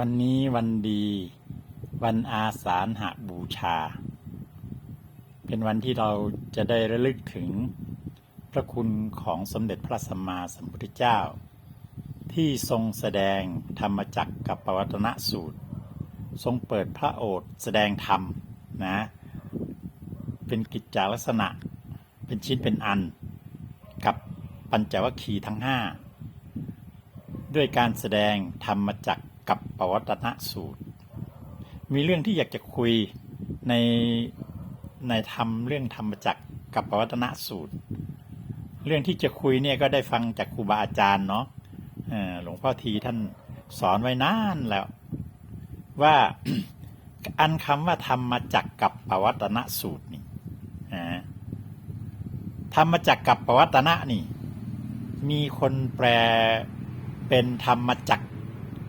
วันนี้วันดี วันอาสาฬหบูชา เป็นวันที่เราจะได้ระลึกถึงพระคุณของสมเด็จพระสัมมาสัมพุทธเจ้า ที่ทรงแสดงธรรมจักรกับปวัตนสูตร ทรงเปิดพระโอษฐ์แสดงธรรมนะ เป็นกิจจาลักษณะ เป็นชิ้นเป็นอัน กับปัญจวัคคีย์ทั้งห้าด้วยการแสดงธรรมจักร กับปวัตนสูตร มีเรื่องที่อยากจะคุยในในธรรมเรื่องธรรมจักรกับปวัตนสูตร เรื่องที่จะคุยเนี่ยก็ได้ฟังจากครูบาอาจารย์เนาะหลวงพ่อทีท่านสอนไว้นานแล้ว ว่าอันคำว่าธรรมจักรกับปวัตนสูตรนี่ธรรมจักรกับปวัตนะนี่ มีคนแปลเป็นธรรมจักร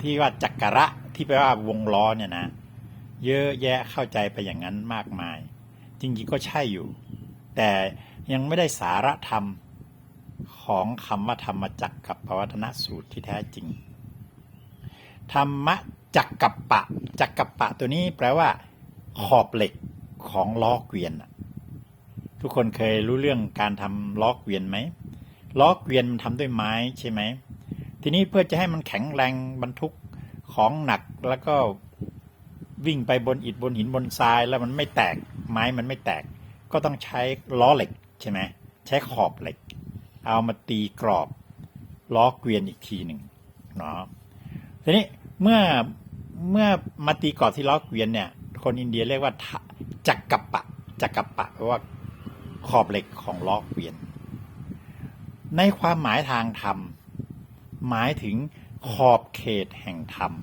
ที่ว่าจักระที่แปลว่าวงล้อเนี่ยนะ เยอะแยะเข้าใจไปอย่างนั้นมากมาย จริงๆก็ใช่อยู่ แต่ยังไม่ได้สาระธรรมของคำว่าธรรมจักกับปวัตนสูตรที่แท้จริง ธรรมจักกับปะ จักกับปะตัวนี้แปลว่า ขอบเหล็กของล้อเกวียนทุกคนเคยรู้เรื่องการทำล้อเกวียนไหมล้อเกวียนมันทำด้วยไม้ใช่ไหม ทีนี้เพื่อจะให้มันแข็งแรงบรรทุกของหนักแล้วก็วิ่งไปบนอิฐบนหินบนทรายแล้วมันไม่แตกไม้มันไม่แตก ก็ต้องใช้ล้อเหล็กใช่ไหมใช้ขอบเหล็ก เอามาตีกรอบล้อเกวียนอีกทีหนึ่งเนาะทีนี้เมื่อเมื่อมาตีกรอบที่ล้อเกวียนเนี่ย คนอินเดียเรียกว่าทะจักกปะจักกัปปะแปลว่าขอบเหล็กของล้อเกวียน ในความหมายทางธรรม หมายถึงขอบเขตแห่งธรรม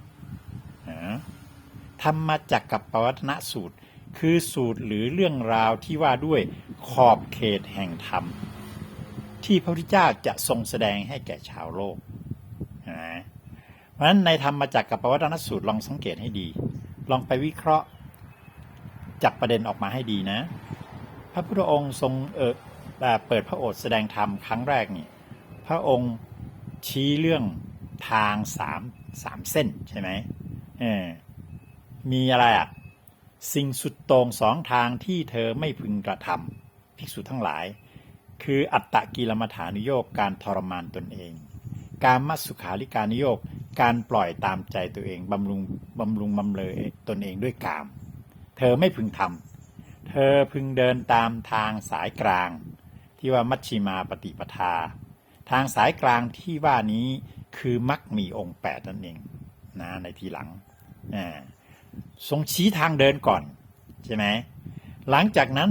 ธรรมจักกับปวัตนสูตร คือสูตรหรือเรื่องราวที่ว่าด้วยขอบเขตแห่งธรรม ที่พระพุทธเจ้าจะทรงแสดงให้แก่ชาวโลกนะเพราะฉะนั้นในธรรมจักกับปวัตนสูตรลองสังเกตให้ดี ลองไปวิเคราะห์จับประเด็นออกมาให้ดีนะ พระพุทธองค์ทรงเออแบบเปิดพระโอษฐ์แสดงธรรมครั้งแรกนี่ พระองค์ ชี้เรื่องทางสามสามเส้นใช่ไหมเออมีอะไรอะ สิ่งสุดโต่งสองทางที่เธอไม่พึงกระทำภิกษุทั้งหลาย คืออัตตกิลมัฐานุโยกการทรมานตนเอง การมัสุขาริการนุโยกการปล่อยตามใจตัวเองบำรุงบำรุงบำเลยตนเองด้วยกาม เธอไม่พึงทำเธอพึงเดินตามทางสายกลาง ที่ว่ามัชชิมาปฏิปทา ทางสายกลางที่ว่านี้คือมักมีองค์แปดนั่นเองนะในทีหลังทรงชี้ทางเดินก่อนใช่ไหมหลังจากนั้น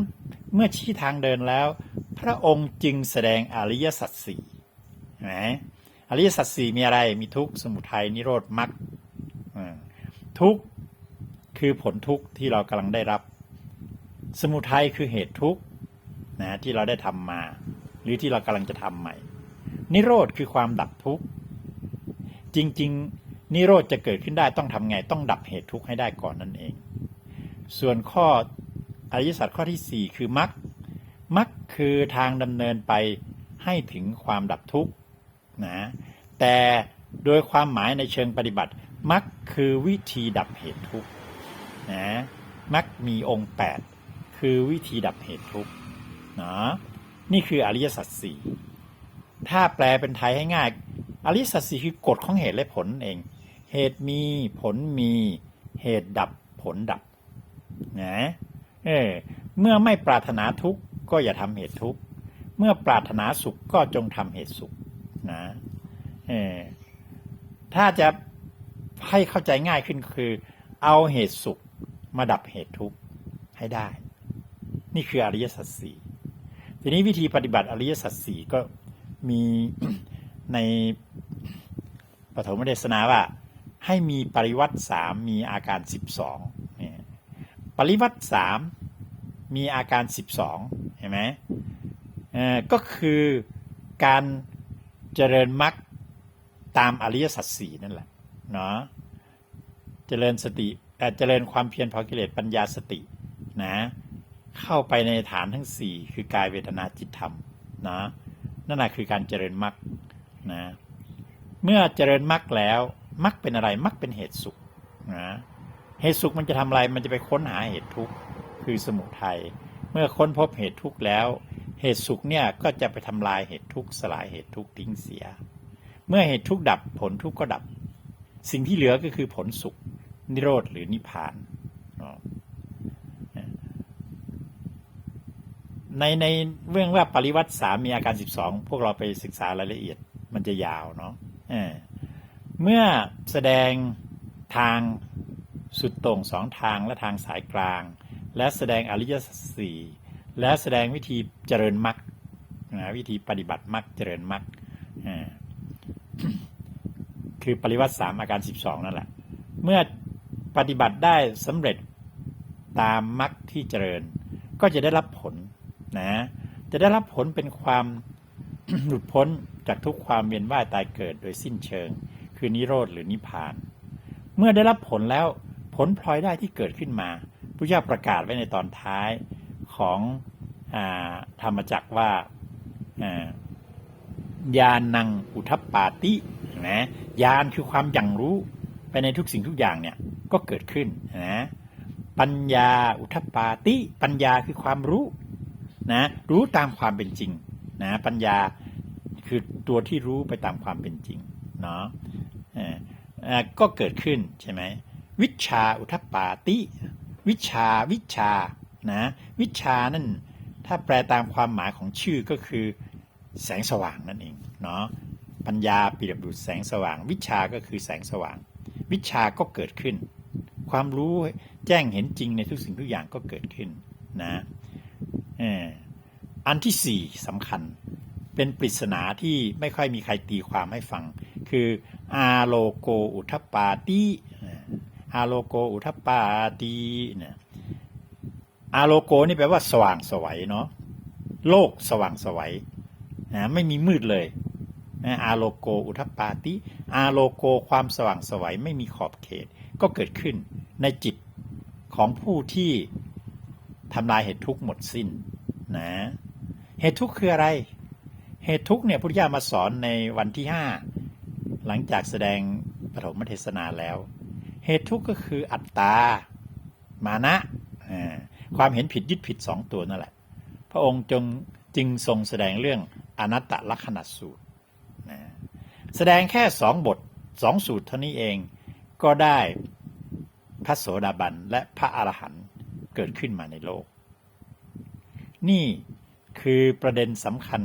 เมื่อชี้ทางเดินแล้ว พระองค์จึงแสดงอริยสัจสี่นไหมอริยสัจสี่มีอะไรมีทุกข์สมุทัยนิโรธมรรคทุกข์คือผลทุกข์ที่เรากำลังได้รับ สมุทัยคือเหตุทุกข์นะที่เราได้ทำมา หรือที่เรากำลังจะทำใหม่ นิโรธคือความดับทุกข์ จริง ๆ นิโรธจะเกิดขึ้นได้ต้องทำไงต้องดับเหตุทุกข์ให้ได้ก่อนนั่นเอง ส่วนข้ออริยสัจข้อที่สี่คือมรรคมรรคคือทางดำเนินไปให้ถึงความดับทุกข์นะแต่โดยความหมายในเชิงปฏิบัติมรรคคือวิธีดับเหตุทุกข์นะมรรคมีองค์แปดคือวิธีดับเหตุทุกข์นะนี่คืออริยสัจสี่ ถ้าแปลเป็นไทยให้ง่าย อริสัจสี่คือกฎของเหตุและผลเอง เหตุมีผลมีเหตุดับผลดับนะเออเมื่อไม่ปรารถนาทุกข์ก็อย่าทำเหตุทุกข์เมื่อปรารถนาสุขก็จงทำเหตุสุขนะเออถ้าจะให้เข้าใจง่ายขึ้นคือ เอาเหตุสุขมาดับเหตุทุกข์ให้ได้ นี่คืออริยสัจสี่ทีนี้วิธีปฏิบัติอริยสัจสี่ก็ มีในปฐมเทศนาว่า ให้มีปริวัติสามมีอาการสิบสองปริวัติสามมีอาการสิบสองเห็นไหมก็คือการเจริญมรรคตามอริยสัจสี่นั่นแหละเนาะเจริญสติเอ่เจริญความเพียรเผากิเลสปัญญาสตินะเข้าไปในฐานทั้งสี่คือกายเวทนาจิตธรรมนะ นั่นแหะคือการเจริญมรรคนะเมื่อเจริญมรรคแล้วมรรคเป็นอะไรมรรคเป็นเหตุสุขนะเหตุสุขมันจะทำอะไรมันจะไปค้นหาเหตุทุกข์คือสมุทัยเมื่อค้นพบเหตุทุกข์แล้ว เหตุสุขเนี่ยก็จะไปทำลายเหตุทุกข์สลายเหตุทุกข์ทิ้งเสีย เมื่อเหตุทุกข์ดับผลทุกข์ก็ดับ สิ่งที่เหลือก็คือผลสุข นิโรธหรือนิพพานเนาะ ในในเรื่องว่าปริวัติสามมีอาการสิบสองพวกเราไปศึกษารายละเอียดมันจะยาวเนาะเเมื่อแสดงทางสุดต่งสองทางและทางสายกลาง และแสดงอริยสัจสี่และแสดงวิธีเจริญมรรคนะวิธีปฏิบัติมรรคเจริญมรรคคือปริวัติสามอาการสิบสองนั่นแหละ เมื่อปฏิบัติได้สำเร็จตามมรรคที่เจริญ ก็จะได้รับผล นะ จะได้รับผลเป็นความหลุดพ้นจากทุกความเวียนว่ายตายเกิดโดยสิ้นเชิง คือนิโรธหรือนิพพาน เมื่อได้รับผลแล้วผลพลอยได้ที่เกิดขึ้นมาพระเจ้าประกาศไว้ในตอนท้ายของอธรรมจักรว่าอ่ายานังอุทปปาตินะยานคือความอย่างรู้ไปในทุกสิ่งทุกอย่างเนี่ยก็เกิดขึ้นนะปัญญาอุทปปาติ ปัญญาคือความรู้ นะรู้ตามความเป็นจริงนะปัญญาคือตัวที่รู้ไปตามความเป็นจริงเนาะอ่อเอ่อก็เกิดขึ้นใช่ไหมวิชาอุทปาติ วิชาวิชานะวิชานั่นถ้าแปลตามความหมายของชื่อก็คือแสงสว่างนั่นเองเนาะปัญญาเปรียบดุจแสงสว่าง วิชาก็คือแสงสว่าง วิชาก็เกิดขึ้น ความรู้แจ้งเห็นจริงในทุกสิ่งทุกอย่างก็เกิดขึ้นนะ อันที่สี่สำคัญ เป็นปริศนาที่ไม่ค่อยมีใครตีความให้ฟัง คืออาโลโกอุทปาติอาโลโกอุทปาติเนี่ยอาโลโกนี่แปลว่าสว่างสวัยเนาะโลกสว่างสวัยนะไม่มีมืดเลยนะอาโลโกอุทปาติอาโลโกความสว่างสวัยไม่มีขอบเขตก็เกิดขึ้นในจิตของผู้ที่ ทำลายเหตุทุกข์หมดสิ้นนะ เหตุทุกข์คืออะไร เหตุทุกข์เนี่ยพุทธเจ้ามาสอนในวันที่ห้าหลังจากแสดงปฐมเทศนาแล้ว เหตุทุกข์ก็คืออัตตา มานะ ความเห็นผิดยึดผิดสองตัวนั่นแหละ พระองค์จงจึงทรงแสดงเรื่องอนัตตลักษณสูตรนะแสดงแค่สองบทสองสูตรเท่านี้เองก็ได้พระโสดาบันและพระอรหันต์ เกิดขึ้นมาในโลก นี่คือประเด็นสำคัญ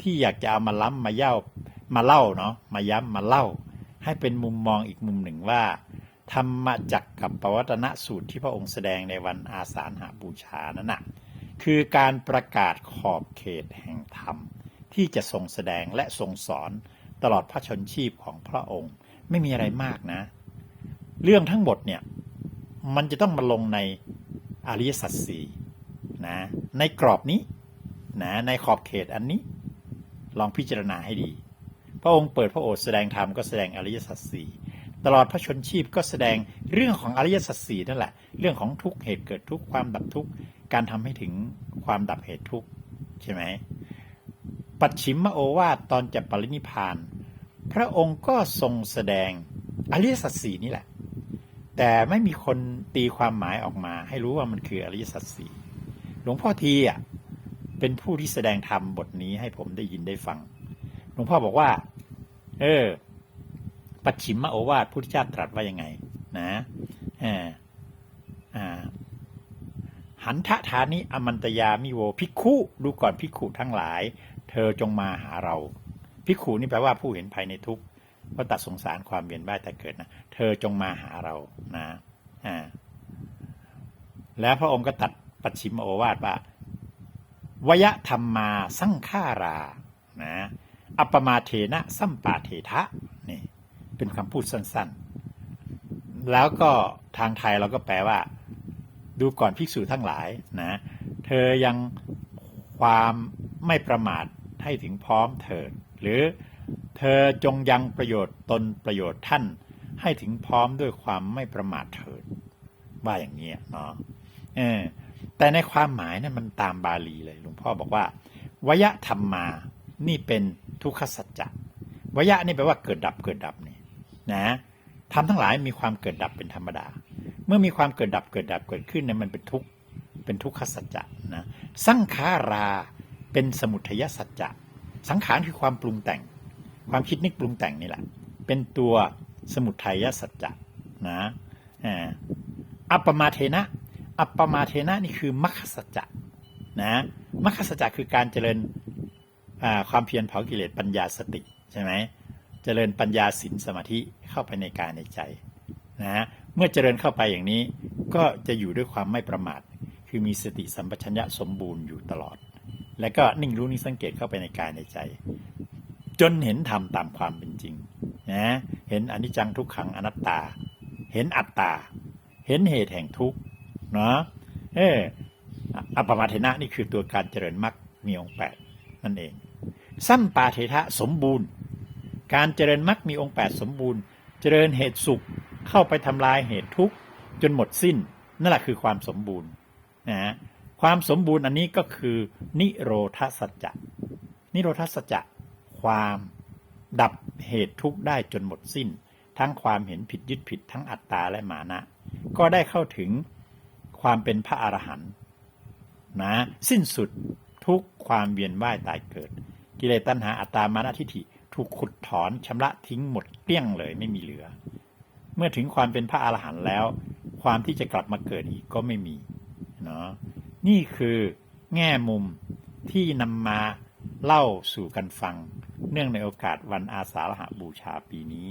ที่อยากจะเอามาล้ำมาเย่ามาเล่าเนาะมาย้ำมาเล่า ให้เป็นมุมมองอีกมุมหนึ่งว่า ธรรมจักกับปวัตนสูตรที่พระองค์แสดงในวันอาสาฬหาบูชานั้นนะคือการประกาศขอบเขตแห่งธรรม ที่จะทรงแสดงและทรงสอนตลอดพระชนชีพของพระองค์ไม่มีอะไรมากนะ เรื่องทั้งหมดเนี่ยมันจะต้องมาลงใน อริยสัจสี่นะในกรอบนี้นะในขอบเขตอันนี้ ลองพิจารณาให้ดี พระองค์เปิดพระโอษฐ์แสดงธรรมก็แสดงอริยสัจสี่ตลอดพระชนชีพก็แสดงเรื่องของอริยสัจสี่นั่นแหละ เรื่องของทุกเหตุเกิดทุกความดับทุกการทำให้ถึงความดับเหตุทุกใช่ไหมปัจฉิมโอวาทตอนจะปรินิพพาน พระองค์ก็ทรงแสดงอริยสัจสี่นี่แหละ แต่ไม่มีคนตีความหมายออกมา ให้รู้ว่ามันคืออริยสัจสี่หลวงพ่อทีอะเป็นผู้ที่แสดงธรรมบทนี้ให้ผมได้ยินได้ฟัง หลวงพ่อบอกว่า เออ ปัจฉิมโอวาทพุทธเจ้าตรัสว่ายังไง นะเอออ่าหันทะฐานิอมันตยามิโวพิกขุดูก่อนพิกขุทั้งหลาย เธอจงมาหาเราพิกขุนี่แปลว่าผู้เห็นภัยในทุกข์ ว่าตัดสงสารความเวียนว่ายแต่เกิดนะ เธอจงมาหาเรานะอ่าแล้วพระองค์ก็ตัดปัจฉิมโอวาทว่าวยธรรมมาสังขารานะอัปปมาเทนะสัมปาเททะนี่เป็นคำพูดสั้นๆ แล้วก็ทางไทยเราก็แปลว่า ดูก่อนภิกษุทั้งหลายนะเธอยังความไม่ประมาทให้ถึงพร้อมเถิดหรือ เธอจงยังประโยชน์ตนประโยชน์ท่าน ให้ถึงพร้อมด้วยความไม่ประมาทเถิดว่าอย่างนี้เนาะเออแต่ในความหมายนะั้นมันตามบาลีเลยหลวงพ่อบอกว่าวยธรรมมา นี่เป็นทุกขสัจจะวยะนี่แปลว่าเกิดดับเกิดดับนี่นะธรมทั้งหลายมีความเกิดดับเป็นธรรมดา เมื่อมีความเกิดดับเกิดดับเกิดขึ้นเนี่ยมันเป็นทุกข์เป็นทุกขสัจจะนะสังขาราเป็นสมุทัยสัจจะ สังขารคือความปรุงแต่ง ความคิดนึกปรุงแต่งนี่แหละ เป็นตัวสมุทัยสัจจะนะอ่าอัปปมาเทนะ อัปปมาเทนะนี่คือมัคคสัจจะนะมัคคสัจจะคือการเจริญความเพียรเผากิเลสปัญญาสติใช่ไหมเจริญปัญญาสินสมาธิเข้าไปในกายในใจนะเมื่อเจริญเข้าไปอย่างนี้ก็จะอยู่ด้วยความไม่ประมาท คือมีสติสัมปชัญญะสมบูรณ์อยู่ตลอด และก็นิ่งรู้นิ่งสังเกตเข้าไปในกายในใจ จนเห็นธรรมตามความเป็นจริงนะเห็นอนิจจังทุกขังอนัตตา เห็นอัตตา เห็นเหตุแห่งทุกข์เนาะเอออัปมาเทนะนี่คือตัวการเจริญมรรคมีองค์แปดนั่นเอง สัมปาเทระสมบูรณ์ การเจริญมรรคมีองค์แปดสมบูรณ์ เจริญเหตุสุขเข้าไปทำลายเหตุทุกข์จนหมดสิ้น นั่นแหละคือความสมบูรณ์นะฮะความสมบูรณ์อันนี้ก็คือนิโรธสัจจะนิโรธสัจจะ ความดับเหตุทุกข์ได้จนหมดสิ้น ทั้งความเห็นผิดยึดผิดทั้งอัตตาและมานะ ก็ได้เข้าถึงความเป็นพระอรหันต์นะสิ้นสุดทุกความเวียนว่ายตายเกิด กิเลสตัณหาอัตตามานะทิฏฐิถูกขุดถอนชำระทิ้งหมดเกลี้ยงเลยไม่มีเหลือ เมื่อถึงความเป็นพระอรหันต์แล้ว ความที่จะกลับมาเกิดอีกก็ไม่มีเนาะนี่คือแง่มุมที่นำมาเล่าสู่กันฟัง เนื่องในโอกาสวันอาสาฬหบูชาปีนี้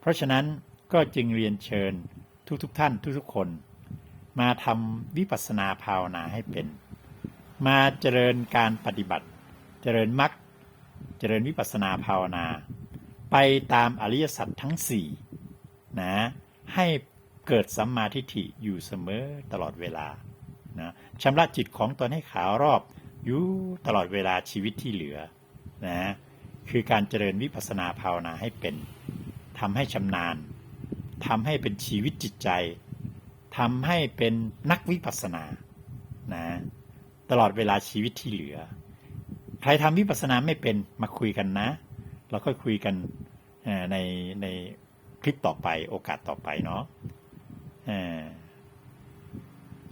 เพราะฉะนั้นก็จึงเรียนเชิญทุกๆทท่านทุกๆคน มาทำวิปัสสนาภาวนาให้เป็น มาเจริญการปฏิบัติ เจริญมรรคเจริญวิปัสสนาภาวนา ไปตามอริยสัจทั้งสี่นะให้เกิดสัมมาทิฏฐิอยู่เสมอตลอดเวลานะชำระจิตของตนให้ขาวรอบอยู่ตลอดเวลาชีวิตที่เหลือนะ คือการเจริญวิปัสสนาภาวนาให้เป็นทำให้ชำนาญทำให้เป็นชีวิตจิตใจทำให้เป็นนักวิปัสสนานะตลอดเวลาชีวิตที่เหลือ ใครทำวิปัสสนาไม่เป็นมาคุยกันนะ เราค่อยคุยกันในในคลิปต่อไปโอกาสต่อไปเนาะ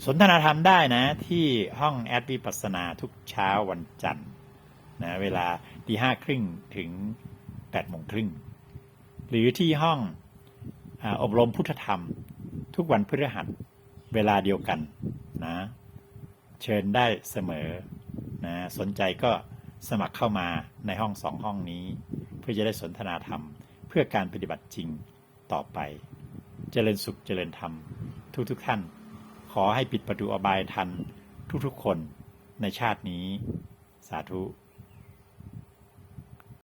สนทนาธรรมได้นะ ที่ห้องแอดวิปัสนาทุกเช้าวันจันทร์นะเวลา ตีห้าครึ่งถึงแปดโมงครึ่งหรือที่ห้องออบรมพุทธธรรม ทุกวันพฤหัสเวลาเดียวกันนะเชิญได้เสมอนะสนใจก็สมัครเข้ามาในห้องสองห้องนี้ เพื่อจะได้สนทนาธรรม เพื่อการปฏิบัติจริงต่อไป เจริญสุขเจริญธรรม ทุกทุกท่าน ขอให้ปิดประตูอบายทันทุกๆคนในชาตินี้ สาธุ